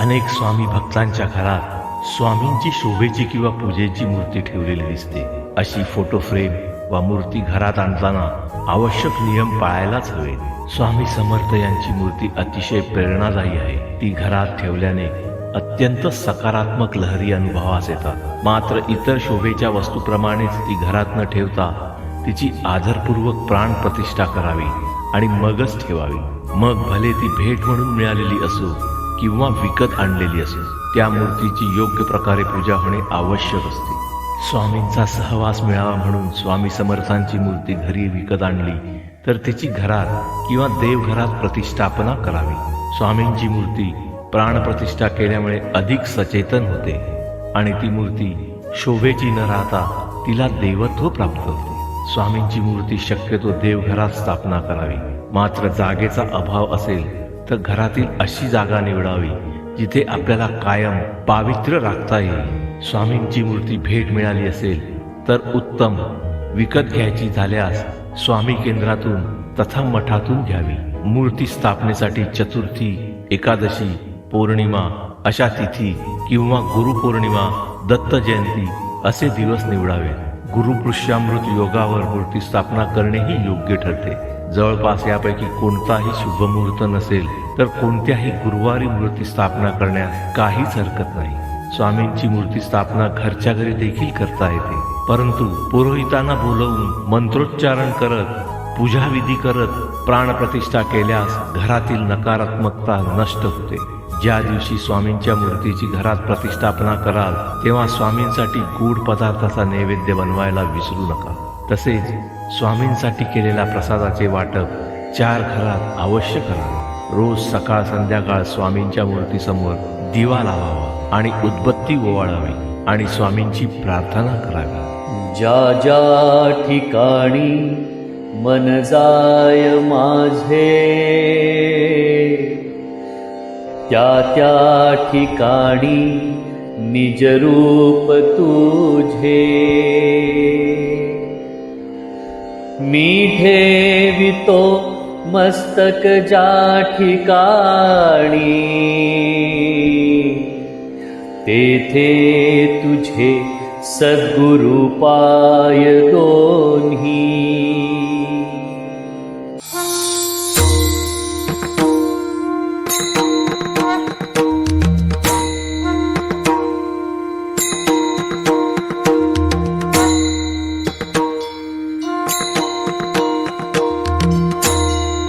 अनेक स्वामी भक्तांच्या घरात स्वामींची शोभेची किंवा पूजेची मूर्ती ठेवलेली दिसते. अशी फोटो फ्रेम वा मूर्ती घरात आणताना आवश्यक नियम पाळायलाच हवे. स्वामी समर्थ यांची मूर्ती अतिशय प्रेरणादायी आहे. ती घरात ठेवल्याने अत्यंत सकारात्मक लहरी अनुभवास येतात. मात्र इतर शोभेच्या वस्तूप्रमाणेच ती घरात न ठेवता तिची आदरपूर्वक प्राण प्रतिष्ठा करावी आणि मगच ठेवावी. मग भले ती भेट म्हणून मिळालेली असो किंवा विकत आणलेली असेल त्या मूर्तीची योग्य प्रकारे पूजा होणे आवश्यक असते. स्वामींचा सहवास मिळावा म्हणून स्वामी समर्थांची मूर्ती घरी विकत आणली तर तिची घरात किंवा देवघरात प्रतिष्ठापना करावी. स्वामींची मूर्ती प्राणप्रतिष्ठा केल्यामुळे अधिक सचेतन होते आणि ती मूर्ती शोभेची न राहता तिला देवत्व प्राप्त होते. स्वामींची मूर्ती शक्यतो देवघरात स्थापना करावी मात्र जागेचा अभाव असेल तर घरातील अशी जागा निवडावी जिथे आपल्याला कायम पावित्र्य राखता येईल. स्वामींची मूर्ती भेट मिळाली असेल तर उत्तम. विकत घ्यायची झाल्यास स्वामी केंद्रातून तथा मठातून घ्यावी. मूर्ती स्थापनेसाठी चतुर्थी एकादशी पौर्णिमा अशा तिथी किंवा गुरुपौर्णिमा दत्त जयंती असे दिवस निवडावे. गुरुपुष्यामृत योगावर मूर्ती स्थापना करणेही योग्य ठरते. जवळपास यापैकी कोणताही शुभ मुहूर्त नसेल तर कोणत्याही गुरुवारी मूर्ती स्थापना करण्यास काहीच हरकत नाही. स्वामींची मूर्ती स्थापना घरच्या घरी देखील करता येते. परंतु पुरोहितांना बोलवून मंत्रोच्चारण करत पूजाविधी करत प्राणप्रतिष्ठा केल्यास घरातील नकारात्मकता नष्ट होते. ज्या दिवशी स्वामींच्या मूर्तीची घरात प्रतिष्ठापना कराल तेव्हा स्वामींसाठी गूढ पदार्थाचा नैवेद्य बनवायला विसरू नका. तसेच स्वामींसाठी केलेल्या प्रसादाचे वाटप चार घरात अवश्य करावे. रोज सकाळ संध्याकाळ स्वामींच्या मूर्तीसमोर दिवा लावावा आणि उद्बत्ती ओवाळावी आणि स्वामींची प्रार्थना करावी. ज्या ज्या ठिकाणी मन जाय माझे त्या त्या ठिकाणी निजरूप तुझे. मीठे वितो मस्तकजा सद्गुरुपाय दोन्ही।